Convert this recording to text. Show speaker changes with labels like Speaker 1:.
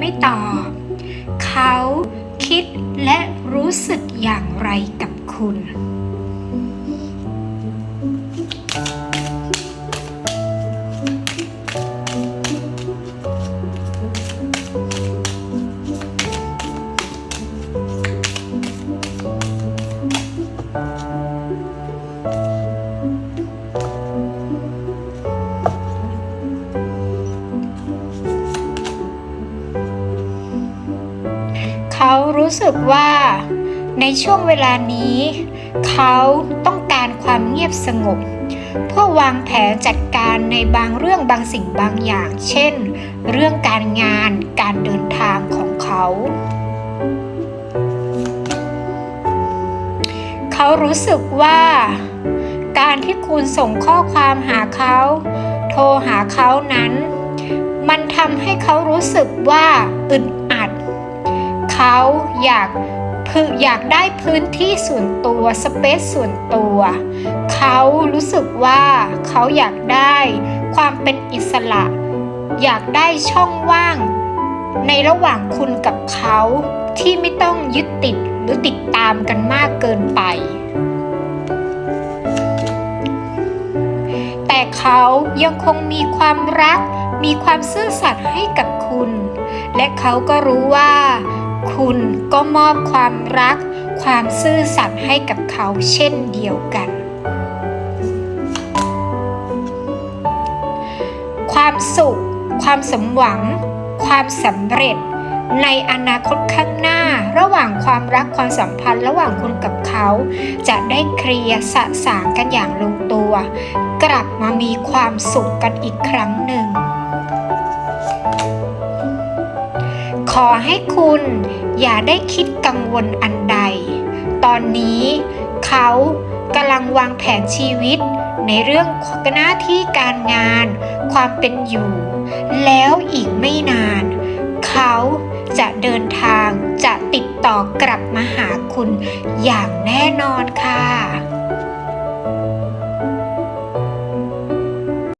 Speaker 1: ไม่ตอบ เขาคิดและรู้สึกอย่างไรกับคุณ เขารู้สึกว่า ในช่วงเวลานี้ เขาต้องการความเงียบสงบ เพื่อวางแผนจัดการในบางเรื่องบางสิ่งบางอย่าง เช่น เรื่องการงานการเดินทางของเขา เขารู้สึกว่า การที่คุณส่งข้อความหาเขา โทรหาเขานั้น มันทำให้เขารู้สึกว่าอึดอัด เขาอยากพึอยากได้พื้นที่ส่วนตัวสเปซส่วนตัว เขารู้สึกว่าเขาอยากได้ความเป็นอิสระ อยากได้ช่องว่าง ในระหว่างคุณกับเขาที่ไม่ต้องยึดติดหรือติดตามกันมากเกินไป แต่เขายังคงมีความรัก มีความซื่อสัตย์ให้กับคุณ และเขาก็รู้ว่า คุณก็มอบความรัก ความซื่อสัตย์ให้กับเขาเช่นเดียวกัน ความสุข ความสมหวัง ความสำเร็จ ในอนาคตข้างหน้า ระหว่างความรักความสัมพันธ์ระหว่างคุณกับเขา จะได้เคลียร์สะสางกันอย่างลงตัว กลับมามีความสุขกันอีกครั้งหนึ่ง อให้คุณอย่าได้คิดกังวลอันใด ตอนนี้เขากำลังวางแผนชีวิตในเรื่องหน้าที่การงาน ความเป็นอยู่ แล้วอีกไม่นาน เขาจะเดินทางจะติดต่อกลับมาหาคุณอย่างแน่นอนค่ะ